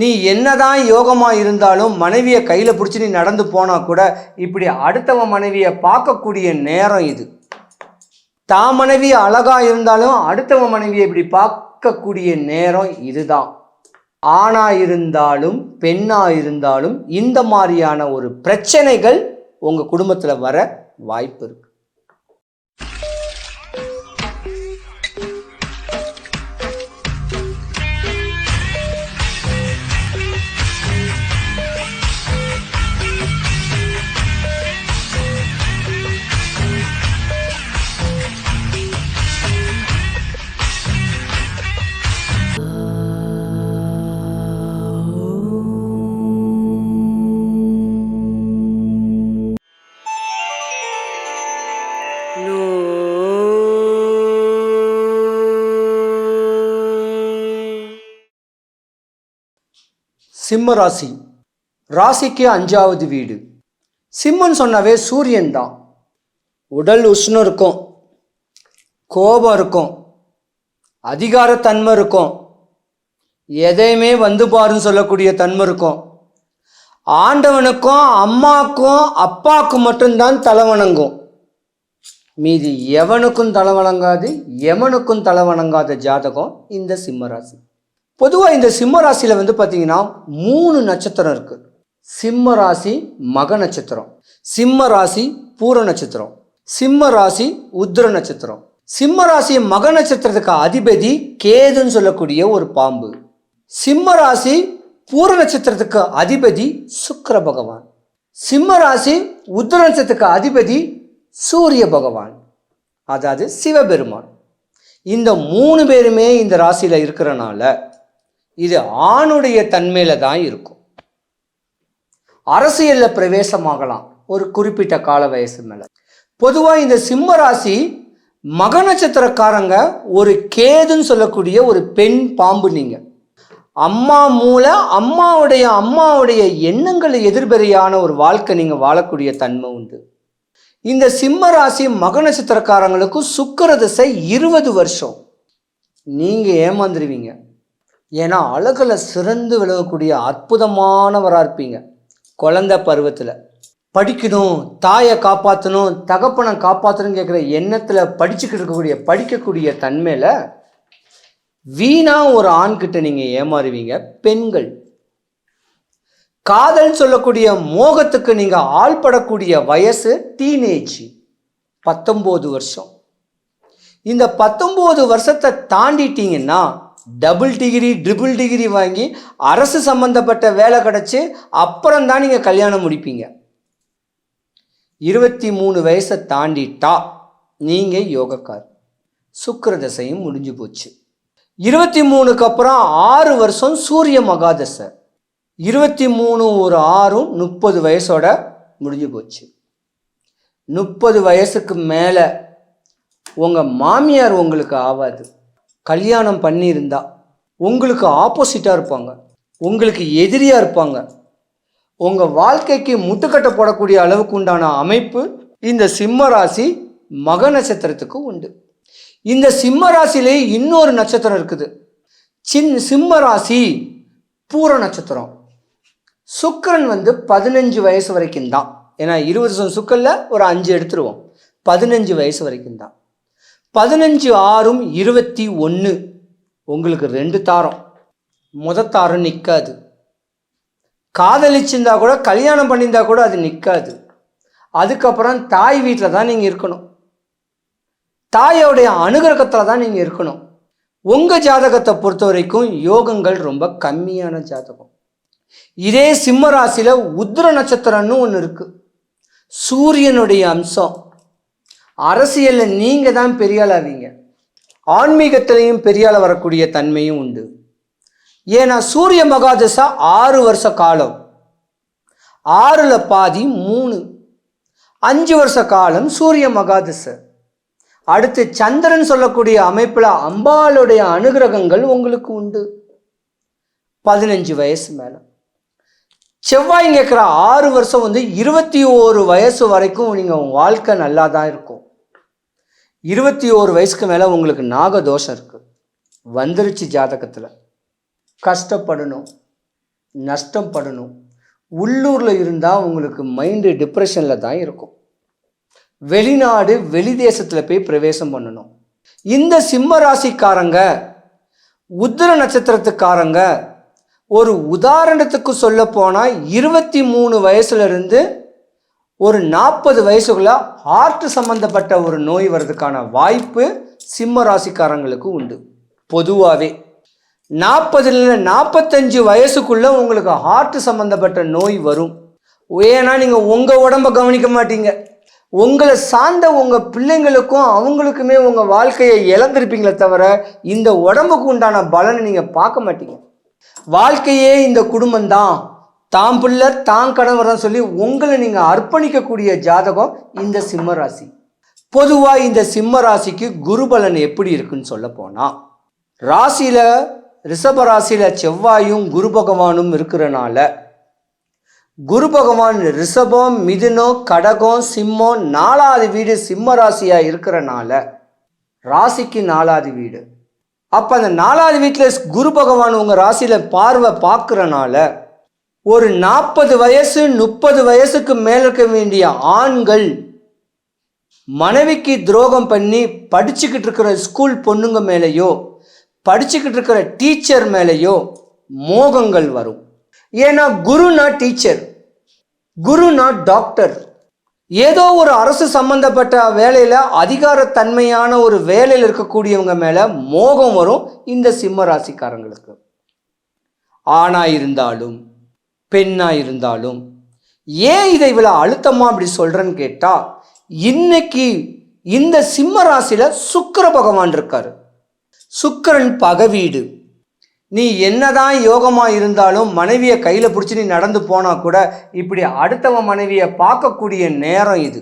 நீ என்னதான் யோகமாக இருந்தாலும் மனைவியை கையில் பிடிச்சி நீ நடந்து போனால் கூட இப்படி அடுத்தவன் மனைவியை பார்க்கக்கூடிய நேரம் இது. தான் மனைவி அழகாக இருந்தாலும் அடுத்தவன் மனைவியை இப்படி பார்க்கக்கூடிய நேரம் இதுதான். ஆணாக இருந்தாலும் பெண்ணாக இருந்தாலும் இந்த மாதிரியான ஒரு பிரச்சனைகள் உங்கள் குடும்பத்தில் வர வாய்ப்பு இருக்கு. சிம்ம ராசி. ராசிக்கு அஞ்சாவது வீடு. சிம்மன் சொன்னாவே சூரியன் தான். உடல் உஷ்ணம் இருக்கும். கோபம் இருக்கும். அதிகாரத்தன்மை இருக்கும். எதையுமே வந்து பாருன்னு சொல்லக்கூடிய தன்மை இருக்கும். ஆண்டவனுக்கும் அம்மாக்கும் அப்பாவுக்கும் மட்டும்தான் தலை வணங்கும். மீதி எவனுக்கும் தலை வணங்காது எவனுக்கும் தலை வணங்காத ஜாதகம் இந்த சிம்மராசி பொதுவாக இந்த சிம்ம ராசியில் வந்து பார்த்தீங்கன்னா மூணு நட்சத்திரம் இருக்குது சிம்ம ராசி மக நட்சத்திரம். சிம்ம ராசி பூர நட்சத்திரம். சிம்ம ராசி உத்திர நட்சத்திரம். சிம்ம ராசி மக நட்சத்திரத்துக்கு அதிபதி கேதுன்னு சொல்லக்கூடிய ஒரு பாம்பு. சிம்ம ராசி பூர நட்சத்திரத்துக்கு அதிபதி சுக்கர பகவான். சிம்ம ராசி உத்திர நட்சத்திரத்துக்கு அதிபதி சூரிய பகவான். அதாவது சிவபெருமான். இந்த மூணு பேருமே இந்த ராசியில் இருக்கிறனால இது ஆணுடைய தன்மையில் தான் இருக்கும். அரசியலில் பிரவேசமாகலாம் ஒரு குறிப்பிட்ட கால வயசு மேலே. பொதுவாக இந்த சிம்ம ராசி மக நட்சத்திரக்காரங்க ஒரு கேதுன்னு சொல்லக்கூடிய ஒரு பெண் பாம்பு நீங்கள் அம்மா மூல அம்மாவுடைய அம்மாவுடைய எண்ணங்களை எதிர்பெறியான ஒரு வாழ்க்கை நீங்கள் வாழக்கூடிய தன்மை உண்டு. இந்த சிம்ம ராசி மக நட்சத்திரக்காரங்களுக்கு சுக்கிர திசை இருபது வருஷம். நீங்கள் ஏமாந்துருவீங்க. ஏன்னா அழகில் சிறந்து விளங்கக்கூடிய அற்புதமானவராக இருப்பீங்க. குழந்தை பருவத்தில். படிக்கணும் தாயை காப்பாற்றணும் தகப்பனை காப்பாற்றணும்னு கேட்குற எண்ணத்தில் படிச்சுக்கிட்டு இருக்கக்கூடிய படிக்கக்கூடிய தன்மையில் வீணாக ஒரு ஆண்கிட்ட நீங்கள் ஏமாறுவீங்க பெண்கள். காதல் சொல்லக்கூடிய மோகத்துக்கு நீங்கள் ஆள்படக்கூடிய வயசு டீனேஜ் பத்தொம்போது வருஷம். இந்த பத்தொம்போது வருஷத்தை தாண்டிட்டீங்கன்னா டபுள் டிகிரி ட்ரிபிள் டிகிரி வாங்கி அரசு சம்பந்தப்பட்ட வேலை கிடச்சி அப்புறம் தான் நீங்கள் கல்யாணம் முடிப்பீங்க. இருபத்தி மூணு வயசை தாண்டிட்டா நீங்கள் யோகக்கார். சுக்கிர தசையும் முடிஞ்சு போச்சு. இருபத்தி மூணுக்கு அப்புறம் ஆறு வருஷம் சூரிய மகாதசை. இருபத்தி மூணு ஒரு ஆறும் முப்பது வயசோட முடிஞ்சு போச்சு. முப்பது வயசுக்கு மேலே உங்கள் மாமியார் உங்களுக்கு ஆகாது கல்யாணம் பண்ணியிருந்தா உங்களுக்கு ஆப்போசிட்டாக இருப்பாங்க. உங்களுக்கு எதிரியாக இருப்பாங்க. உங்கள் வாழ்க்கைக்கு முட்டுக்கட்டை போடக்கூடிய அளவுக்கு உண்டான அமைப்பு இந்த சிம்ம ராசி மக நட்சத்திரத்துக்கு உண்டு. இந்த சிம்ம ராசியிலே இன்னொரு நட்சத்திரம் இருக்குது. சின் சிம்ம ராசி பூர நட்சத்திரம். சுக்கிரன் வந்து பதினஞ்சு வயசு வரைக்கும் தான் ஏன்னா இருபது வருஷம் சுக்கல்ல ஒரு அஞ்சு எடுத்துருவோம். பதினஞ்சு வயசு வரைக்கும் தான் பதினஞ்சு ஆறும் இருபத்தி ஒன்று உங்களுக்கு ரெண்டு தாரம். முத தாரம் நிற்காது காதலிச்சிருந்தா கூட கல்யாணம் பண்ணியிருந்தா கூட அது நிற்காது அதுக்கப்புறம் தாய் வீட்டில் தான் நீங்கள் இருக்கணும். தாயோடைய அனுகிரகத்தில் தான் நீங்கள் இருக்கணும். உங்கள் ஜாதகத்தை பொறுத்த வரைக்கும் யோகங்கள் ரொம்ப கம்மியான ஜாதகம். இதே சிம்ம ராசியில் உத்திர நட்சத்திரம்னு ஒன்று இருக்குது சூரியனுடைய அம்சம். அரசியலில் நீங்கள் தான் பெரியாள் ஆவீங்க. ஆன்மீகத்திலையும் பெரியாள் வரக்கூடிய தன்மையும் உண்டு. ஏன்னா சூரிய மகாதசா ஆறு வருஷ காலம். ஆறில் பாதி மூணு. அஞ்சு வருஷ காலம் சூரிய மகாதசை. அடுத்து சந்திரன் சொல்லக்கூடிய அமைப்பில் அம்பாளுடைய அனுகிரகங்கள் உங்களுக்கு உண்டு. பதினஞ்சு வயசு மேலே. செவ்வாய் கேட்குற ஆறு வருஷம் வந்து இருபத்தி ஓரு வயசு வரைக்கும் நீங்கள் உங்கள் வாழ்க்கை நல்லா தான் இருக்கும். இருபத்தி ஓரு வயசுக்கு மேலே உங்களுக்கு நாகதோஷம் இருக்குது வந்துருச்சு ஜாதகத்தில். கஷ்டப்படணும் நஷ்டம் படணும். உள்ளூரில் இருந்தால் உங்களுக்கு மைண்டு டிப்ரெஷனில் தான் இருக்கும். வெளிநாடு வெளி தேசத்தில் போய் பிரவேசம் பண்ணணும். இந்த சிம்ம ராசிக்காரங்க உத்திர நட்சத்திரத்துக்காரங்க ஒரு உதாரணத்துக்கு சொல்ல போனால் இருபத்தி மூணு வயசுலேருந்து ஒரு நாற்பது வயசுக்குள்ள ஹார்ட் சம்பந்தப்பட்ட ஒரு நோய் வர்றதுக்கான வாய்ப்பு சிம்ம ராசிக்காரங்களுக்கு உண்டு. பொதுவாகவே நாற்பதுல நாற்பத்தஞ்சு வயசுக்குள்ள உங்களுக்கு ஹார்ட் சம்பந்தப்பட்ட நோய் வரும். ஏன்னா நீங்கள் உங்கள் உடம்ப கவனிக்க மாட்டீங்க. உங்களை சார்ந்த உங்கள் பிள்ளைங்களுக்கும் அவங்களுக்குமே உங்கள் வாழ்க்கையை இழந்திருப்பீங்களே தவிர இந்த உடம்புக்கு உண்டான பலனை நீங்கள் பார்க்க மாட்டீங்க. வாழ்க்கையே இந்த குடும்பம்தான். தாம் பிள்ளை தான் கணவர் தான் சொல்லி உங்களை நீங்கள் அர்ப்பணிக்கக்கூடிய ஜாதகம் இந்த சிம்ம ராசி. பொதுவாக இந்த சிம்ம ராசிக்கு குருபலன் எப்படி இருக்குன்னு சொல்ல போனால் ராசியில் ரிஷப ராசியில் செவ்வாயும் குரு பகவானும் இருக்கிறனால குரு பகவான் ரிஷபம் மிதுனம் கடகம் சிம்மம் நாலாவது வீடு சிம்ம ராசியாக இருக்கிறனால ராசிக்கு நாலாவது வீடு. அப்போ அந்த நாலாவது வீட்டில் குரு பகவான் உங்கள் ராசியில் பார்வை பார்க்குறனால ஒரு நாற்பது வயசு முப்பது வயசுக்கு மேல இருக்க வேண்டிய ஆண்கள் மனைவிக்கு துரோகம் பண்ணி படிச்சுக்கிட்டு இருக்கிற ஸ்கூல் பொண்ணுங்க மேலேயோ படிச்சுக்கிட்டு இருக்கிற டீச்சர் மேலேயோ மோகங்கள் வரும். ஏன்னா குருனா டீச்சர் குருனா டாக்டர் ஏதோ ஒரு அரசு சம்பந்தப்பட்ட வேலையில் அதிகாரத்தன்மையான ஒரு வேலையில் இருக்கக்கூடியவங்க மேலே மோகம் வரும் இந்த சிம்ம ராசிக்காரங்களுக்கு. ஆனா இருந்தாலும் பெண்ணாக இருந்தாலும் ஏன் இதை இவ்வளோ அழுத்தமாக அப்படி சொல்கிறேன்னு கேட்டால் இன்னைக்கு இந்த சிம்ம ராசியில் சுக்கர பகவான் இருக்கார். சுக்கரன் பகவீடு. நீ என்னதான் யோகமாக இருந்தாலும் மனைவியை கையில் பிடிச்சி நீ நடந்து போனால் கூட இப்படி அடுத்தவன் மனைவியை பார்க்கக்கூடிய நேரம் இது.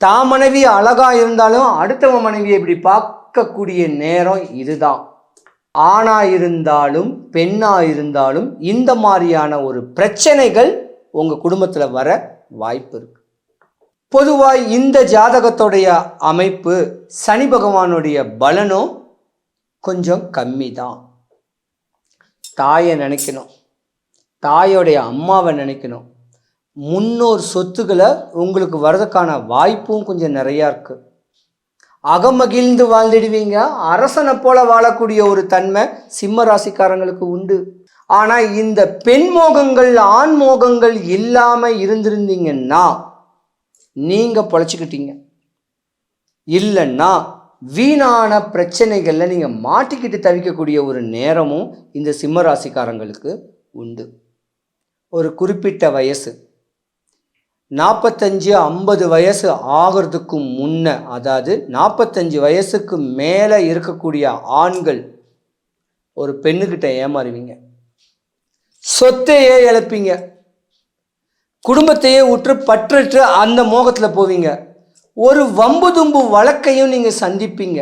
தான் மனைவி அழகாக இருந்தாலும் அடுத்தவன் மனைவியை இப்படி பார்க்கக்கூடிய நேரம் இதுதான். ஆணா இருந்தாலும் பெண்ணா இருந்தாலும் இந்த மாதிரியான ஒரு பிரச்சனைகள் உங்கள் குடும்பத்தில் வர வாய்ப்பு இருக்கு. பொதுவாக இந்த ஜாதகத்துடைய அமைப்பு சனி பகவானுடைய பலனும் கொஞ்சம் கம்மி தான் தாயை நினைக்கணும். தாயோடைய அம்மாவை நினைக்கணும். முன்னோர் சொத்துக்களை உங்களுக்கு வர்றதுக்கான வாய்ப்பும் கொஞ்சம் நிறையா இருக்குது அகமகிழ்ந்து வாழ்ந்துடுவீங்க. அரசனை போல வாழக்கூடிய ஒரு தன்மை சிம்ம ராசிக்காரங்களுக்கு உண்டு. ஆனால் இந்த பெண் மோகங்கள் ஆண் மோகங்கள் இல்லாமல் இருந்திருந்தீங்கன்னா நீங்கள் பொழைச்சிக்கிட்டீங்க. இல்லைன்னா வீணான பிரச்சனைகளில் நீங்கள் மாட்டிக்கிட்டு தவிக்கக்கூடிய ஒரு நேரமும் இந்த சிம்ம ராசிக்காரங்களுக்கு உண்டு. ஒரு குறிப்பிட்ட வயசு. நாற்பத்தஞ்சு ஐம்பது வயசு ஆகிறதுக்கு முன்ன அதாவது நாற்பத்தஞ்சு வயசுக்கு மேலே இருக்கக்கூடிய ஆண்கள் ஒரு பெண்ணுக்கிட்ட ஏமாறுவீங்க. சொத்தையே இழப்பீங்க. குடும்பத்தையே உற்று பற்றற்று அந்த மோகத்தில் போவீங்க. ஒரு வம்பு தும்பு வழக்கையும் நீங்கள் சந்திப்பீங்க.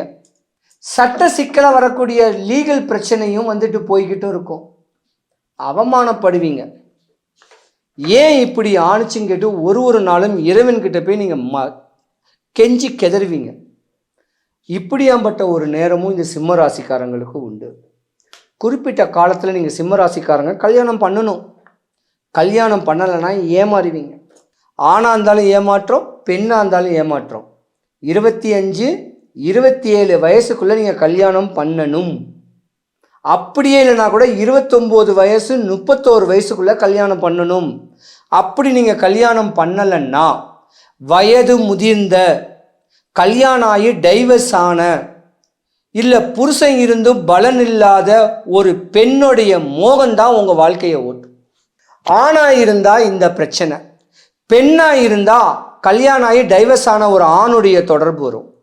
சட்ட சிக்கலாக வரக்கூடிய லீகல் பிரச்சனையும் வந்துட்டு போய்கிட்டும் இருக்கும். அவமானப்படுவீங்க. ஏன் இப்படி ஆணுச்சுன்னு கேட்டு ஒரு ஒரு நாளும் இறைவன்கிட்ட போய் நீங்கள் ம கெஞ்சி கெதறுவீங்க? இப்படியாம்பட்ட ஒரு நேரமும் இந்த சிம்ம ராசிக்காரங்களுக்கு உண்டு. குறிப்பிட்ட காலத்தில் நீங்கள் சிம்ம ராசிக்காரங்க கல்யாணம் பண்ணணும். கல்யாணம் பண்ணலைன்னா ஏமாறுவீங்க. ஆணாக இருந்தாலும் ஏமாற்றம் பெண்ணாக இருந்தாலும் ஏமாற்றம். இருபத்தி அஞ்சு இருபத்தி ஏழு வயசுக்குள்ளே நீங்கள் கல்யாணம் பண்ணணும். அப்படியே இல்லைனா கூட இருபத்தொம்போது வயசு முப்பத்தோரு வயசுக்குள்ளே கல்யாணம் பண்ணணும். அப்படி நீங்கள் கல்யாணம் பண்ணலைன்னா வயது முதிர்ந்த கல்யாணம் ஆகி டைவர்ஸ் ஆன இல்லை புருஷன் இருந்தும் பலன் இல்லாத ஒரு பெண்ணுடைய மோகம்தான் உங்கள் வாழ்க்கையை ஓட்டும். ஆணாக இருந்தால் இந்த பிரச்சனை. பெண்ணாக இருந்தால் கல்யாணம் ஆகி டைவர்ஸ் ஆன ஒரு ஆணுடைய தொடர்பு வரும்.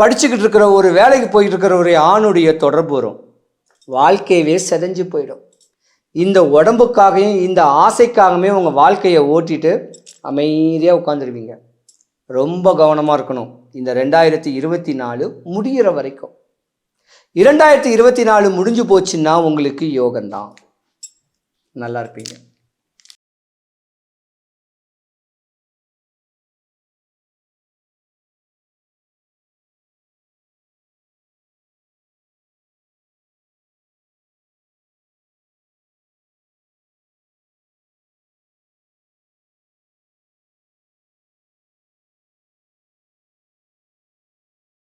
படிச்சுக்கிட்டு இருக்கிற ஒரு வேலைக்கு போயிட்டு இருக்கிற ஒரு ஆணுடைய தொடர்பு வரும். வாழ்க்கையவே செதஞ்சு போயிடும். இந்த உடம்புக்காகவும் இந்த ஆசைக்காகவே உங்கள் வாழ்க்கையை ஓட்டிட்டு அமைதியாக உட்காந்துருவீங்க ரொம்ப கவனமாக இருக்கணும். இந்த ரெண்டாயிரத்தி இருபத்தி நாலு முடிகிற வரைக்கும். இரண்டாயிரத்தி இருபத்தி நாலு முடிஞ்சு போச்சுன்னா உங்களுக்கு யோகம்தான். நல்லா இருப்பீங்க.